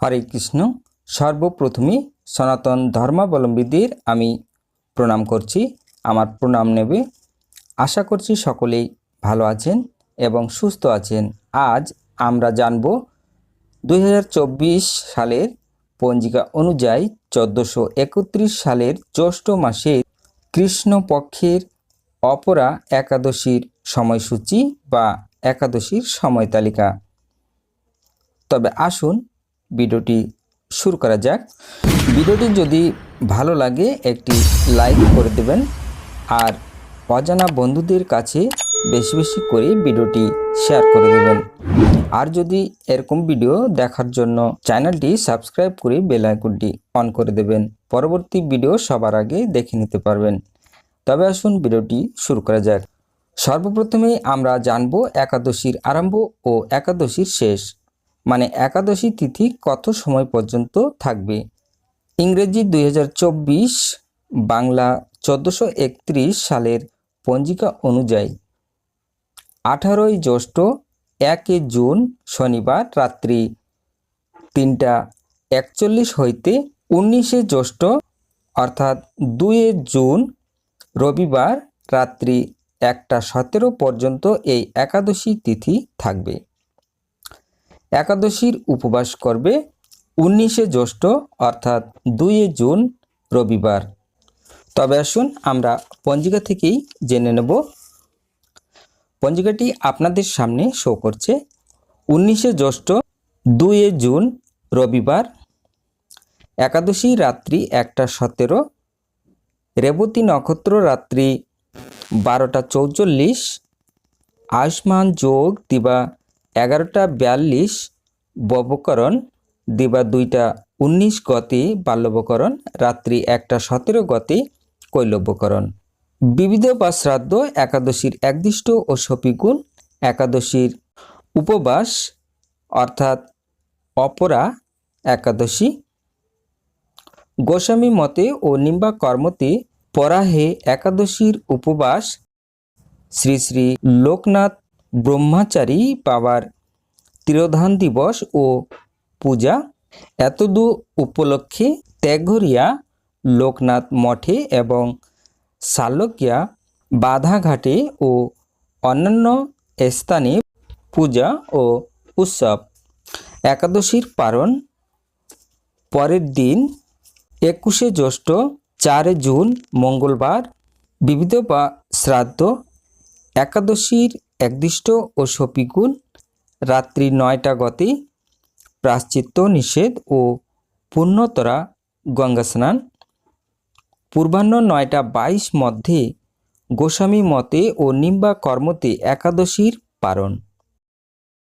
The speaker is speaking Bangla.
হরে কৃষ্ণ। সর্বপ্রথমে সনাতন ধর্মাবলম্বীদের আমি প্রণাম করছি। আমার প্রণাম নেবে। আশা করছি সকলেই ভালো আছেন এবং সুস্থ আছেন। আজ আমরা জানব দুই হাজার চব্বিশ সালের পঞ্জিকা অনুযায়ী চোদ্দোশো একত্রিশ সালের জ্যৈষ্ঠ মাসের কৃষ্ণপক্ষের অপরা একাদশীর সময়সূচি বা একাদশীর সময় তালিকা তবে আসুন ভিডিওটি শুরু করা যাক। ভিডিওটি যদি ভালো লাগে, একটি লাইক করে দেবেন আর অজানা বন্ধুদের কাছে বেশি বেশি করে ভিডিওটি শেয়ার করে দেবেন। আর যদি এরকম ভিডিও দেখার জন্য চ্যানেলটি সাবস্ক্রাইব করে বেল আইকনটি অন করে দেবেন। পরবর্তী ভিডিও সবার আগে দেখে নিতে পারবেন। তবে আসুন ভিডিওটি শুরু করা যাক। সর্বপ্রথমেই আমরা জানব একাদশীর আরম্ভ ও একাদশীর শেষ। মানে একাদশী তিথি কত সময় পর্যন্ত থাকবে? ইংরেজি দুই হাজার চব্বিশ, বাংলা চোদ্দোশো সালের পঞ্জিকা অনুযায়ী আঠারোই জ্যৈষ্ঠ, একে জুন, শনিবার রাত্রি তিনটা একচল্লিশ হইতে উনিশে জ্যৈষ্ঠ, অর্থাৎ দুয়ে জুন, রবিবার রাত্রি একটা সতেরো পর্যন্ত এই একাদশী তিথি থাকবে। একাদশীর উপবাস করবে উনিশে জ্যৈষ্ঠ অর্থাৎ দুইয়ে জুন রবিবার। তবে আসুন আমরা পঞ্জিকা থেকেই জেনে নেব। পঞ্জিকাটি আপনাদের সামনে শো করছে। উনিশে জ্যৈষ্ঠ দুইয়ে জুন রবিবার, একাদশী রাত্রি একটা সতেরো, রেবতী নক্ষত্র রাত্রি বারোটা চৌচল্লিশ, আয়ুষ্মান যোগ দিবা এগারোটা বিয়াল্লিশ ববকরণ দিবা দুইটা উনিশ গতি বাল্যবকরণ রাত্রি একটা সতেরো গতি কৈলব্যকরণ। বিবিধ বা শ্রাদ্ধ, একাদশীর একদিষ্ট ও সপিগুণ, একাদশীর উপবাস, অর্থাৎ অপরা একাদশী। গোস্বামী মতে ও নিম্বা কর্মতে পরাহে একাদশীর উপবাস শ্রী শ্রী লোকনাথ ব্রহ্মচারী বাবার তিরোধান দিবস ও পূজা এতদু উপলক্ষে ত্যাগরিয়া লোকনাথ মঠে এবং শালকিয়া বাধাঘাটে ও অন্যান্য স্থানে পূজা ও উৎসব। একাদশীর পারণ পরের দিন, একুশে জ্যৈষ্ঠ, চারে জুন, মঙ্গলবার বিবিধ বা শ্রাদ্ধ, একাদশীর একদিষ্ট ও সপিকুল, রাত্রি নয়টা গতি প্রাশ্চিত্য নিষেধ ও পূর্ণতরা গঙ্গা স্নান। পূর্বাহ্ন নয়টা বাইশ মধ্যে গোস্বামী মতে ও নিম্বা কর্মতে একাদশীর পারণ।